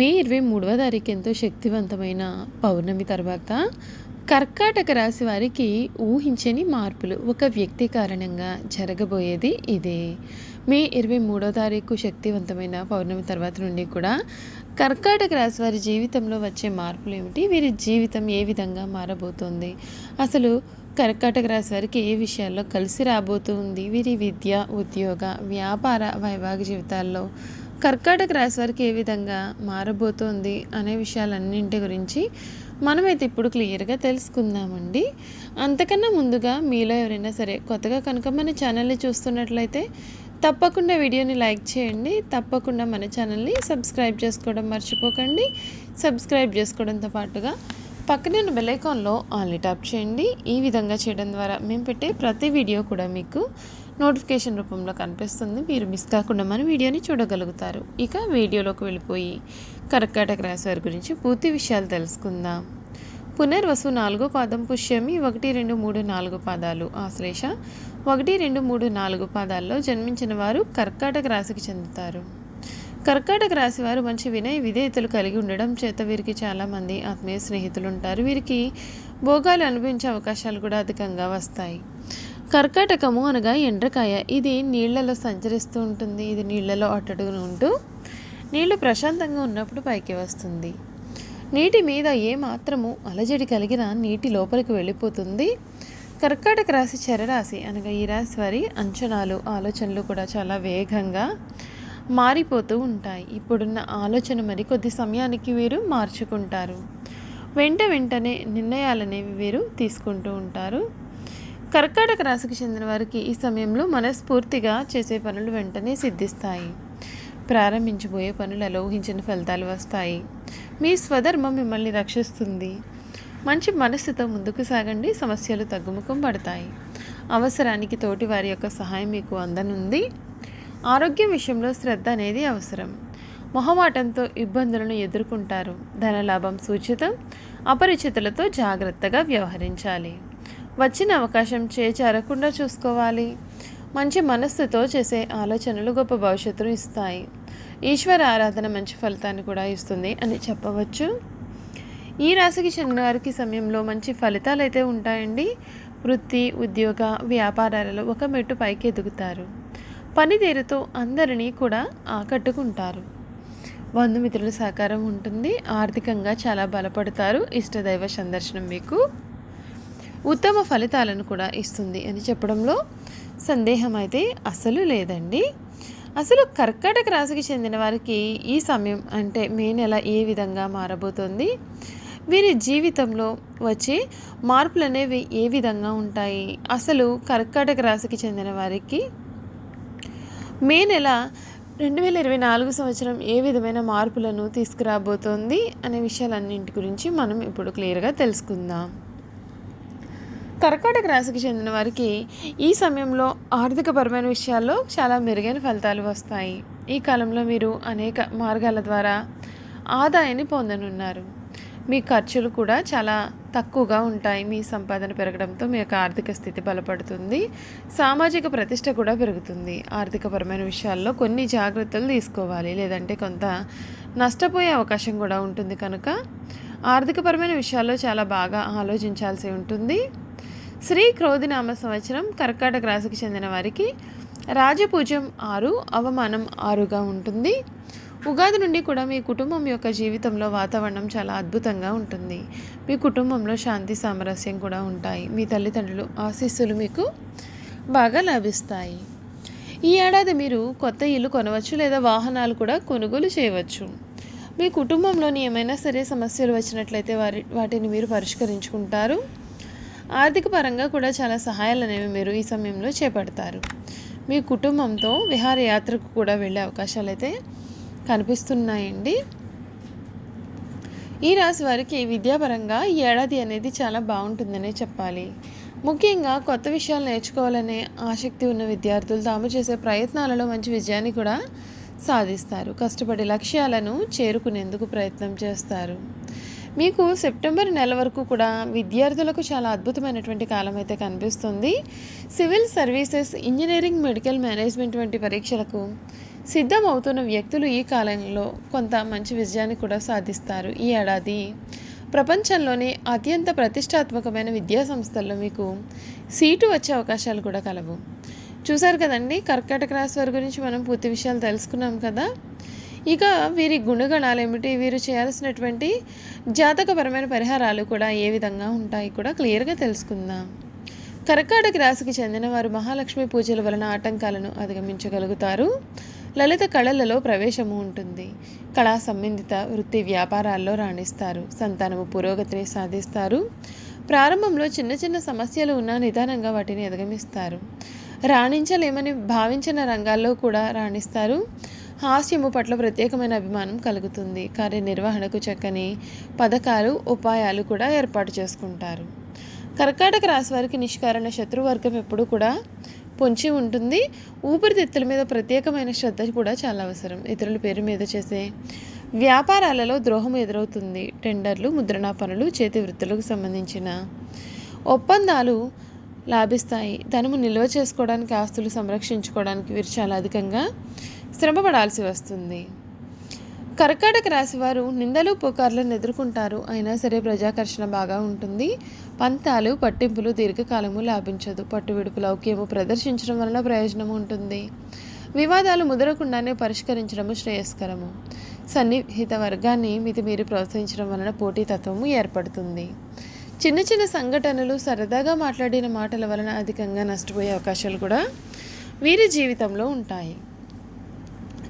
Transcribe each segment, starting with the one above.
మే ఇరవై మూడవ తారీఖు ఎంతో శక్తివంతమైన పౌర్ణమి తర్వాత కర్కాటక రాశి వారికి ఊహించని మార్పులు ఒక వ్యక్తి కారణంగా జరగబోయేది ఇదే. మే ఇరవై మూడో తారీఖు శక్తివంతమైన పౌర్ణమి తర్వాత నుండి కూడా కర్కాటక రాశి వారి జీవితంలో వచ్చే మార్పులు ఏమిటి? వీరి జీవితం ఏ విధంగా మారబోతోంది? అసలు కర్కాటక రాశి వారికి ఏ విషయాల్లో కలిసి రాబోతుంది? వీరి విద్య ఉద్యోగ వ్యాపార వైవాహిక జీవితాల్లో కర్కాటక రాశి వారికి ఏ విధంగా మారబోతోంది అనే విషయాలన్నింటి గురించి మనమైతే ఇప్పుడు క్లియర్గా తెలుసుకుందామండి. అంతకన్నా ముందుగా మీలో ఎవరైనా సరే కొత్తగా కనుక మన ఛానల్ని చూస్తున్నట్లయితే తప్పకుండా వీడియోని లైక్ చేయండి. తప్పకుండా మన ఛానల్ని సబ్స్క్రైబ్ చేసుకోవడం మర్చిపోకండి. సబ్స్క్రైబ్ చేసుకోవడంతో పాటుగా పక్కనే ఉన్న బెల్ ఆల్ ఆన్లీ ట్యాప్ చేయండి. ఈ విధంగా చేయడం ద్వారా మేము పెట్టే ప్రతి వీడియో కూడా మీకు నోటిఫికేషన్ రూపంలో కనిపిస్తుంది. మీరు మిస్ కాకుండా మన వీడియోని చూడగలుగుతారు. ఇక వీడియోలోకి వెళ్ళిపోయి కర్కాటక రాశి వారి గురించి పూర్తి విషయాలు తెలుసుకుందాం. పునర్వసు నాలుగో పాదం పుష్యమి ఒకటి రెండు మూడు నాలుగు పాదాలు. ఆశ్లేష ఒకటి రెండు మూడు నాలుగు పాదాల్లో జన్మించిన వారు కర్కాటక రాశికి చెందుతారు. కర్కాటక రాశి వారు మంచి వినయ విధేయతలు కలిగి ఉండడం చేత వీరికి చాలామంది ఆత్మీయ స్నేహితులు ఉంటారు. వీరికి భోగాలు అనుభవించే అవకాశాలు కూడా అధికంగా వస్తాయి. కర్కాటకము అనగా ఎండ్రకాయ. ఇది నీళ్ళలో సంచరిస్తూ ఉంటుంది. ఇది నీళ్ళలో అట్టడుగున ఉంటూ నీళ్ళు ప్రశాంతంగా ఉన్నప్పుడు పైకి వస్తుంది. నీటి మీద ఏ మాత్రము అలజడి కలిగిన నీటి లోపలికి వెళ్ళిపోతుంది. కర్కాటక రాశి చరరాశి అనగా ఈ రాశి వారి అంచనాలు ఆలోచనలు కూడా చాలా వేగంగా మారిపోతూ ఉంటాయి. ఇప్పుడున్న ఆలోచన మరి కొద్ది సమయానికి వీరు మార్చుకుంటారు. వెంట వెంటనే నిర్ణయాలనేవి వీరు తీసుకుంటూ ఉంటారు. కర్కాటక రాశికి చెందిన వారికి ఈ సమయంలో మనస్ఫూర్తిగా చేసే పనులు వెంటనే సిద్ధిస్తాయి. ప్రారంభించబోయే పనులలో ఊహించిన ఫలితాలు వస్తాయి. మీ స్వధర్మం మిమ్మల్ని రక్షిస్తుంది. మంచి మనస్సుతో ముందుకు సాగండి. సమస్యలు తగ్గుముఖం పడతాయి. అవసరానికి తోటి వారి యొక్క సహాయం మీకు అందనుంది. ఆరోగ్యం విషయంలో శ్రద్ధ అనేది అవసరం. మొహమాటంతో ఇబ్బందులను ఎదుర్కొంటారు. ధనలాభం సూచితం. అపరిచితులతో జాగ్రత్తగా వ్యవహరించాలి. వచ్చిన అవకాశం చేచారకుండా చూసుకోవాలి. మంచి మనస్సుతో చేసే ఆలోచనలు గొప్ప భవిష్యత్తును ఇస్తాయి. ఈశ్వర ఆరాధన మంచి ఫలితాన్ని కూడా ఇస్తుంది అని చెప్పవచ్చు. ఈ రాశికి చెందిన వారికి సమయంలో మంచి ఫలితాలు అయితే ఉంటాయండి. వృత్తి ఉద్యోగ వ్యాపారాలలో ఒక మెట్టు పైకి ఎదుగుతారు. పనితీరుతో అందరినీ కూడా ఆకట్టుకుంటారు. బంధుమిత్రుల సహకారం ఉంటుంది. ఆర్థికంగా చాలా బలపడతారు. ఇష్టదైవ సందర్శనం మీకు. ఉత్తమ ఫలితాలను కూడా ఇస్తుంది అని చెప్పడంలో సందేహం అయితే అసలు లేదండి. అసలు కర్కాటక రాశికి చెందిన వారికి ఈ సమయం అంటే మే నెల ఏ విధంగా మారబోతోంది? వీరి జీవితంలో వచ్చే మార్పులు అనేవి ఏ విధంగా ఉంటాయి? అసలు కర్కాటక రాశికి చెందిన వారికి మే నెల రెండు వేల ఇరవై నాలుగు సంవత్సరం ఏ విధమైన మార్పులను తీసుకురాబోతోంది? అనే విషయాలన్నింటి గురించి మనం ఇప్పుడు క్లియర్గా తెలుసుకుందాం. కర్కాటక రాశికి చెందిన వారికి ఈ సమయంలో ఆర్థికపరమైన విషయాల్లో చాలా మెరుగైన ఫలితాలు వస్తాయి. ఈ కాలంలో మీరు అనేక మార్గాల ద్వారా ఆదాయాన్ని పొందనున్నారు. మీ ఖర్చులు కూడా చాలా తక్కువగా ఉంటాయి. మీ సంపాదన పెరగడంతో మీ యొక్క ఆర్థిక స్థితి బలపడుతుంది. సామాజిక ప్రతిష్ట కూడా పెరుగుతుంది. ఆర్థికపరమైన విషయాల్లో కొన్ని జాగ్రత్తలు తీసుకోవాలి. లేదంటే కొంత నష్టపోయే అవకాశం కూడా ఉంటుంది కనుక ఆర్థికపరమైన విషయాల్లో చాలా బాగా ఆలోచించాల్సి ఉంటుంది. శ్రీ క్రోధినామ సంవత్సరం కర్కాటక రాశికి చెందిన వారికి రాజపూజ్యం ఆరు అవమానం ఆరుగా ఉంటుంది. ఉగాది నుండి కూడా మీ కుటుంబం యొక్క జీవితంలో వాతావరణం చాలా అద్భుతంగా ఉంటుంది. మీ కుటుంబంలో శాంతి సామరస్యం కూడా ఉంటాయి. మీ తల్లిదండ్రులు ఆశీస్సులు మీకు బాగా లభిస్తాయి. ఈ ఏడాది మీరు కొత్త ఇల్లు కొనవచ్చు లేదా వాహనాలు కూడా కొనుగోలు చేయవచ్చు. మీ కుటుంబంలోని ఏమైనా సరే సమస్యలు వచ్చినట్లయితే వారి వాటిని మీరు పరిష్కరించుకుంటారు. ఆర్థిక పరంగా కూడా చాలా సహాయాలు అనేవి మీరు ఈ సమయంలో చేపడతారు. మీ కుటుంబంతో విహారయాత్రకు కూడా వెళ్ళే అవకాశాలు అయితే కనిపిస్తున్నాయండి. ఈ రాశి వారికి విద్యాపరంగా ఈ ఏడాది అనేది చాలా బాగుంటుందనే చెప్పాలి. ముఖ్యంగా కొత్త విషయాలు నేర్చుకోవాలనే ఆసక్తి ఉన్న విద్యార్థులు తాము చేసే ప్రయత్నాలలో మంచి విజయాన్ని కూడా సాధిస్తారు. కష్టపడి లక్ష్యాలను చేరుకునేందుకు ప్రయత్నం చేస్తారు. మీకు సెప్టెంబర్ నెల వరకు కూడా విద్యార్థులకు చాలా అద్భుతమైనటువంటి కాలం అయితే కనిపిస్తుంది. Civil services engineering medical management వంటి పరీక్షలకు సిద్ధమవుతున్న వ్యక్తులు ఈ కాలంలో కొంత మంచి విజయాన్ని కూడా సాధిస్తారు. ఈ ఏడాది ప్రపంచంలోనే అత్యంత ప్రతిష్టాత్మకమైన విద్యా సంస్థల్లో మీకు సీటు వచ్చే అవకాశాలు కూడా కలవు. చూసారు కదండి కర్కాటక రాశి వారి గురించి మనం పూర్తి విషయాలు తెలుసుకున్నాం కదా. ఇక వీరి గుణగణాలు ఏమిటి వీరు చేయాల్సినటువంటి జాతకపరమైన పరిహారాలు కూడా ఏ విధంగా ఉంటాయి కూడా క్లియర్గా తెలుసుకుందాం. కర్కాటక రాశికి చెందిన వారు మహాలక్ష్మి పూజల వలన ఆటంకాలను అధిగమించగలుగుతారు. లలిత కళలలో ప్రవేశము ఉంటుంది. కళా సంబంధిత వృత్తి వ్యాపారాల్లో రాణిస్తారు. సంతానము పురోగతిని సాధిస్తారు. ప్రారంభంలో చిన్న చిన్న సమస్యలు ఉన్నా నిదానంగా వాటిని అధిగమిస్తారు. రాణించలేమని భావించిన రంగాల్లో కూడా రాణిస్తారు. హాస్యము పట్ల ప్రత్యేకమైన అభిమానం కలుగుతుంది. కార్యనిర్వహణకు చక్కని పథకాలు ఉపాయాలు కూడా ఏర్పాటు చేసుకుంటారు. కర్కాటక రాశి వారికి నిష్కారణ శత్రువర్గం ఎప్పుడు కూడా పొంచి ఉంటుంది. ఊపిరితిత్తుల మీద ప్రత్యేకమైన శ్రద్ధ కూడా చాలా అవసరం. ఇతరుల పేరు మీద చేసే వ్యాపారాలలో ద్రోహం ఎదురవుతుంది. టెండర్లు ముద్రణా పనులు చేతి వృత్తులకు సంబంధించిన ఒప్పందాలు లాభిస్తాయి. ధనము నిల్వ చేసుకోవడానికి ఆస్తులు సంరక్షించుకోవడానికి వీరు చాలా అధికంగా శ్రమపడాల్సి వస్తుంది. కర్కాటక రాశి వారు నిందలు పుకార్లను ఎదుర్కొంటారు. అయినా సరే ప్రజాకర్షణ బాగా ఉంటుంది. పంతాలు పట్టింపులు దీర్ఘకాలము లాభించదు. పట్టువిడుపు లౌక్యము ప్రదర్శించడం వలన ప్రయోజనం ఉంటుంది. వివాదాలు ముదరకుండానే పరిష్కరించడము శ్రేయస్కరము. సన్నిహిత వర్గాన్ని మితిమీరి ప్రోత్సహించడం వలన పోటీతత్వము ఏర్పడుతుంది. చిన్న చిన్న సంఘటనలు సరదాగా మాట్లాడిన మాటల వలన అధికంగా నష్టపోయే అవకాశాలు కూడా వీరి జీవితంలో ఉంటాయి.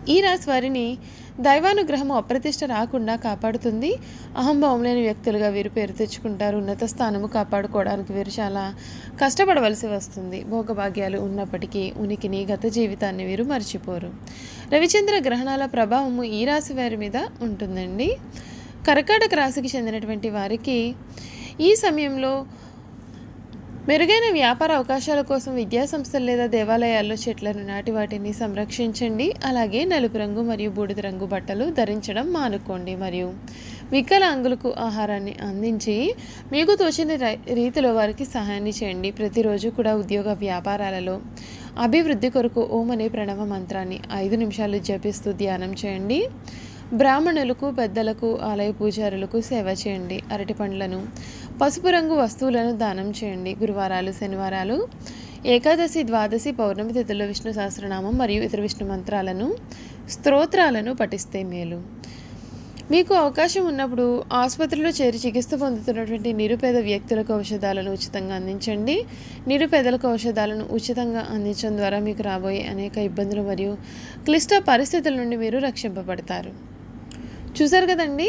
ఈ రాశి వారిని దైవానుగ్రహము అప్రతిష్ట రాకుండా కాపాడుతుంది. అహంభావం లేని వ్యక్తులుగా వీరు పేరు తెచ్చుకుంటారు. ఉన్నత స్థానము కాపాడుకోవడానికి వీరు చాలా కష్టపడవలసి వస్తుంది. భోగభాగ్యాలు ఉన్నప్పటికీ ఉనికిని గత జీవితాన్ని వీరు మర్చిపోరు. రవిచంద్ర గ్రహణాల ప్రభావము ఈ రాశి వారి మీద ఉంటుందండి. కర్కాటక రాశికి చెందినటువంటి వారికి ఈ సమయంలో మెరుగైన వ్యాపార అవకాశాల కోసం విద్యా సంస్థలు లేదా దేవాలయాల్లో చెట్లను నాటి వాటిని సంరక్షించండి. అలాగే నలుపు రంగు మరియు బూడిద రంగు బట్టలు ధరించడం మానుకోండి. మరియు వికలాంగులకు ఆహారాన్ని అందించి మీకు తోచిన రీతిలో వారికి సహాయాన్ని చేయండి. ప్రతిరోజు కూడా ఉద్యోగ వ్యాపారాలలో అభివృద్ధి కొరకు ఓం అనే ప్రణవ మంత్రాన్ని ఐదు నిమిషాలు జపిస్తూ ధ్యానం చేయండి. బ్రాహ్మణులకు పెద్దలకు ఆలయ పూజారులకు సేవ చేయండి. అరటి పండ్లను పసుపు రంగు వస్తువులను దానం చేయండి. గురువారాలు శనివారాలు ఏకాదశి ద్వాదశి పౌర్ణమి తిథుల్లో విష్ణు సహస్రనామం మరియు ఇతర విష్ణు మంత్రాలను స్తోత్రాలను పఠిస్తే మేలు. మీకు అవకాశం ఉన్నప్పుడు ఆసుపత్రిలో చేరి చికిత్స పొందుతున్నటువంటి నిరుపేద వ్యక్తులకు ఔషధాలను ఉచితంగా అందించండి. నిరుపేదలకు ఔషధాలను ఉచితంగా అందించడం ద్వారా మీకు రాబోయే అనేక ఇబ్బందులు మరియు క్లిష్ట పరిస్థితుల నుండి మీరు రక్షింపబడతారు. చూసారు కదండి?